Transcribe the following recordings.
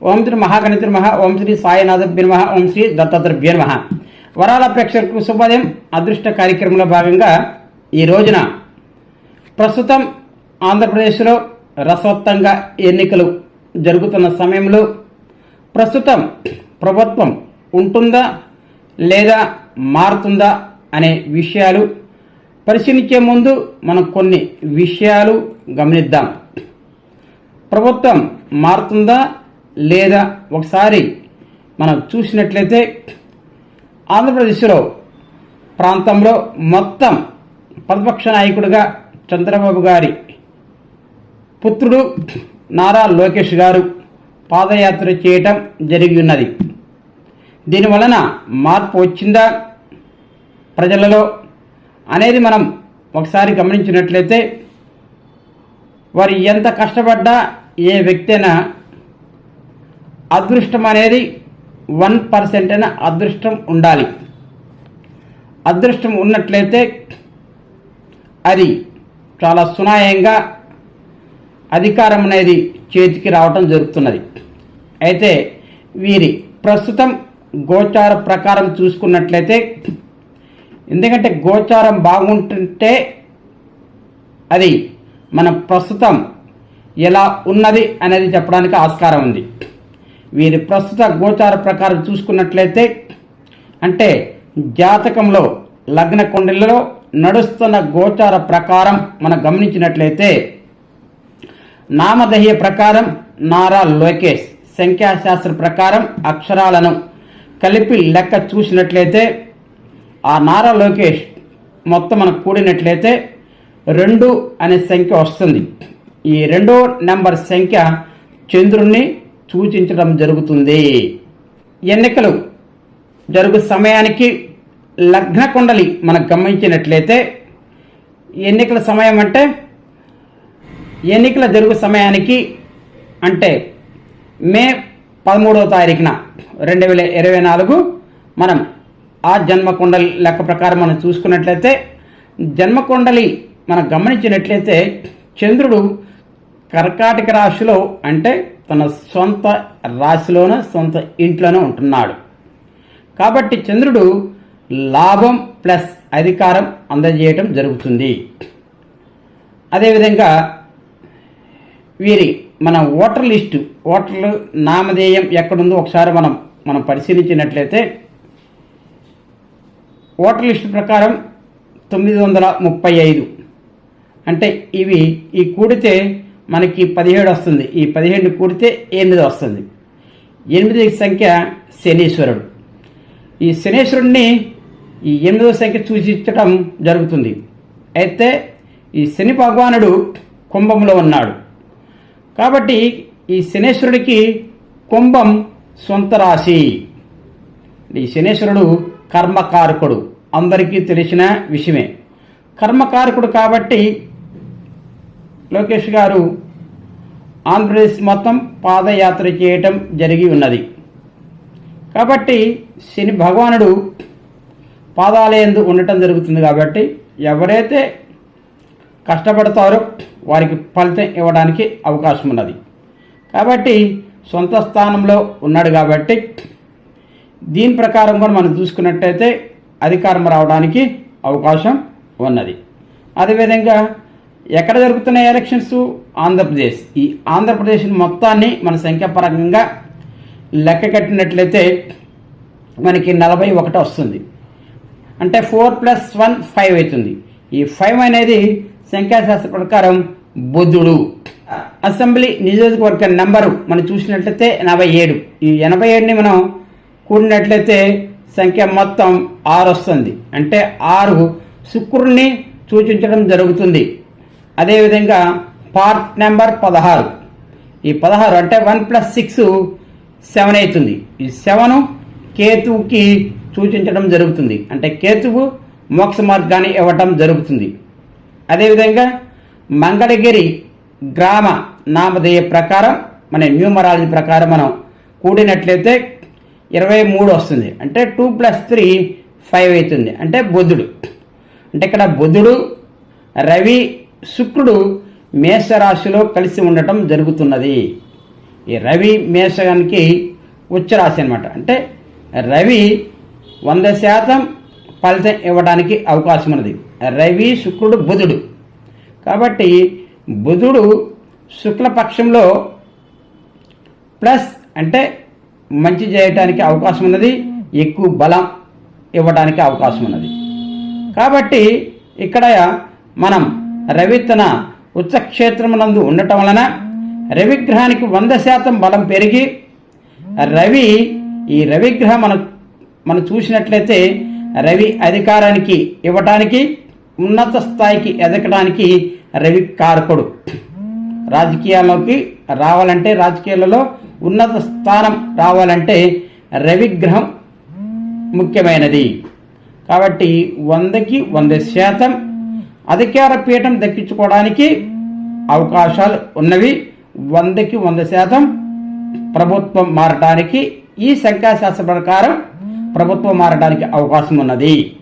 ఓం శ్రీ మహాగణిత నమ ఓం శ్రీ సాయినాథభ్య నమ ఓం శ్రీ దత్తాత్రేభ్య నమ వరాల ప్రేక్షకులకు శుభోదయం. అదృష్ట కార్యక్రమంలో భాగంగా ఈ రోజున ప్రస్తుతం ఆంధ్రప్రదేశ్లో రసవత్తంగా ఎన్నికలు జరుగుతున్న సమయంలో ప్రస్తుతం ప్రభుత్వం ఉంటుందా లేదా మారుతుందా అనే విషయాలు పరిశీలించే ముందు మనం కొన్ని విషయాలు గమనిద్దాం. ప్రభుత్వం మారుతుందా లేదా ఒకసారి మనం చూసినట్లయితే ఆంధ్రప్రదేశ్లో ప్రాంతంలో మొత్తం ప్రతిపక్ష నాయకుడిగా చంద్రబాబు గారి పుత్రుడు నారా లోకేష్ గారు పాదయాత్ర చేయటం జరిగి ఉన్నది. దీనివలన మార్పు వచ్చిందా? ప్రజలలో అనేది మనం ఒకసారి గమనించినట్లయితే వారు ఎంత కష్టపడ్డా ఏ వ్యక్తి అయినా అదృష్టం అనేది వన్ పర్సెంట్ అయినా అదృష్టం ఉండాలి. అదృష్టం ఉన్నట్లయితే అది చాలా సునాయంగా అధికారం అనేది చేతికి రావటం జరుగుతున్నది. అయితే వీరి ప్రస్తుతం గోచార ప్రకారం చూసుకున్నట్లయితే ఎందుకంటే గోచారం బాగుంటుంటే అది మన ప్రస్తుతం ఎలా ఉన్నది అనేది చెప్పడానికి ఆస్కారం ఉంది. వీరి ప్రస్తుత గోచార ప్రకారం చూసుకున్నట్లయితే అంటే జాతకంలో లగ్న కొండలలో నడుస్తున్న గోచార ప్రకారం మనం గమనించినట్లయితే నామధేయ ప్రకారం నారా లోకేష్ సంఖ్యాశాస్త్ర ప్రకారం అక్షరాలను కలిపి లెక్క చూసినట్లయితే ఆ నారా లోకేష్ మొత్తం మనకు కూడినట్లయితే రెండు అనే సంఖ్య వస్తుంది. ఈ రెండో నెంబర్ సంఖ్య చంద్రుణ్ణి సూచించడం జరుగుతుంది. ఎన్నికలు జరుగు సమయానికి లగ్న కుండలి మనం గమనించినట్లయితే ఎన్నికల సమయం అంటే ఎన్నికల జరుగు సమయానికి అంటే మే పదమూడవ తారీఖున రెండు వేల ఇరవై నాలుగు మనం ఆ జన్మకుండలి లెక్క ప్రకారం మనం చూసుకున్నట్లయితే జన్మకుండలి మనం గమనించినట్లయితే చంద్రుడు కర్కాటక రాశిలో అంటే తన సొంత రాశిలోనే సొంత ఇంట్లోనే ఉంటున్నాడు. కాబట్టి చంద్రుడు లాభం ప్లస్ అధికారం అందజేయటం జరుగుతుంది. అదేవిధంగా వీరి మన ఓటర్ లిస్టు ఓటర్లు నామధేయం ఎక్కడుందో ఒకసారి మనం మనం పరిశీలించినట్లయితే ఓటర్ లిస్టు ప్రకారం తొమ్మిది వందల ముప్పై ఐదు. అంటే ఇవి ఈ కూడితే మనకి పదిహేడు వస్తుంది. ఈ పదిహేడు కూడితే ఎనిమిది వస్తుంది. ఎనిమిది సంఖ్య శనీశ్వరుడు. ఈ శనీశ్వరుడిని ఈ ఎనిమిదో సంఖ్య సూచించడం జరుగుతుంది. అయితే ఈ శని భగవానుడు కుంభంలో ఉన్నాడు. కాబట్టి ఈ శనేశ్వరుడికి కుంభం సొంత రాశి. ఈ శనేశ్వరుడు కర్మకారకుడు. అందరికీ తెలిసిన విషయమే. కర్మకారకుడు కాబట్టి లోకేష్ గారు ఆంధ్రప్రదేశ్ మొత్తం పాదయాత్ర చేయటం జరిగి ఉన్నది. కాబట్టి శని భగవానుడు పాదాలయందు ఉండటం జరుగుతుంది కాబట్టి ఎవరైతే కష్టపడతారో వారికి ఫలితం ఇవ్వడానికి అవకాశం ఉన్నది. కాబట్టి సొంత స్థానంలో ఉన్నాడు కాబట్టి దీని ప్రకారం కూడా మనం చూసుకున్నట్టయితే అధికారం రావడానికి అవకాశం ఉన్నది. అదేవిధంగా ఎక్కడ జరుగుతున్న ఎలక్షన్స్? ఆంధ్రప్రదేశ్. ఈ ఆంధ్రప్రదేశ్ మొత్తాన్ని మన సంఖ్యాపరంగా లెక్క కట్టినట్లయితే మనకి నలభై ఒకటి వస్తుంది. అంటే ఫోర్ ప్లస్ వన్ ఫైవ్ అవుతుంది. ఈ ఫైవ్ అనేది సంఖ్యాశాస్త్ర ప్రకారం బుద్ధుడు అసెంబ్లీ నియోజకవర్గ నెంబరు మనం చూసినట్లయితే ఎనభై ఏడు. ఈ ఎనభై ఏడుని మనం కూడినట్లయితే సంఖ్య మొత్తం ఆరు వస్తుంది. అంటే ఆరు శుక్రుడిని సూచించడం జరుగుతుంది. అదేవిధంగా పార్ట్ నెంబర్ పదహారు. ఈ పదహారు అంటే వన్ ప్లస్ సిక్స్ సెవెన్ అవుతుంది. ఈ సెవెన్ కేతువుకి సూచించడం జరుగుతుంది. అంటే కేతువు మోక్ష మార్గాన్ని ఇవ్వటం జరుగుతుంది. అదేవిధంగా మంగళగిరి గ్రామ నామధేయ ప్రకారం మన న్యూమరాలజీ ప్రకారం మనం కూడినట్లయితే ఇరవై మూడు వస్తుంది. అంటే టూ ప్లస్ త్రీ ఫైవ్ అవుతుంది. అంటే బుధుడు. అంటే ఇక్కడ బుధుడు రవి శుక్రుడు మేషరాశిలో కలిసి ఉండటం జరుగుతున్నది. ఈ రవి మేషగానికి ఉచ్చరాశి అనమాట అంటే రవి వంద శాతం ఫలితం ఇవ్వడానికి అవకాశం ఉన్నది. రవి శుక్రుడు బుధుడు. కాబట్టి బుధుడు శుక్లపక్షంలో ప్లస్ అంటే మంచి చేయటానికి అవకాశం ఉన్నది. ఎక్కువ బలం ఇవ్వడానికి అవకాశం ఉన్నది. కాబట్టి ఇక్కడ మనం రవి తన ఉచ్చక్షేత్రమునందు ఉండటం వలన రవిగ్రహానికి వంద శాతం బలం పెరిగి రవి ఈ రవిగ్రహం మనం మనం చూసినట్లయితే రవి అధికారానికి ఇవ్వటానికి ఉన్నత స్థాయికి ఎదగడానికి రవి కారకుడు. రాజకీయాల్లోకి రావాలంటే రాజకీయాలలో ఉన్నత స్థానం రావాలంటే రవిగ్రహం ముఖ్యమైనది. కాబట్టి వందకి వంద శాతం అధికార పీఠం దక్కించుకోవడానికి అవకాశాలు ఉన్నవి. వందకి వంద శాతం ప్రభుత్వం మారడానికి ఈ సంఖ్యాశాస్త్ర ప్రకారం ప్రభుత్వం మారడానికి అవకాశం ఉన్నది.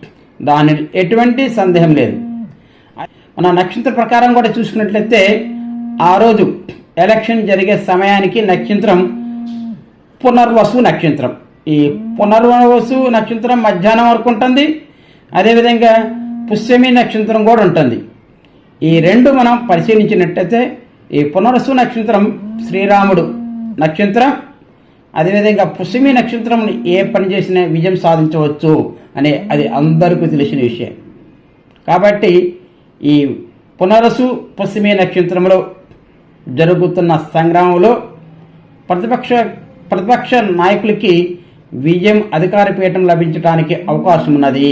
దాని ఎటువంటి సందేహం లేదు. మన నక్షత్ర ప్రకారం కూడా చూసుకున్నట్లయితే ఆ రోజు ఎలక్షన్ జరిగే సమయానికి నక్షత్రం పునర్వసు నక్షత్రం. ఈ పునర్వసు నక్షత్రం మధ్యాహ్నం వరకు ఉంటుంది. అదేవిధంగా పుష్యమి నక్షత్రం కూడా ఉంటుంది. ఈ రెండు మనం పరిశీలించినట్టయితే ఈ పునరసు నక్షత్రం శ్రీరాముడు నక్షత్రం అదేవిధంగా పుష్యమి నక్షత్రం ఏ పని చేసినా విజయం సాధించవచ్చు అనే అది అందరికీ తెలిసిన విషయం. కాబట్టి ఈ పునరసు పుష్యమి నక్షత్రంలో జరుగుతున్న సంగ్రామంలో ప్రతిపక్ష ప్రతిపక్ష నాయకులకి విజయం అధికార పీఠం లభించడానికి అవకాశం ఉన్నది.